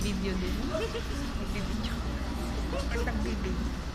Nagbibideo din. Nagbibideo. Pag nagbibideo.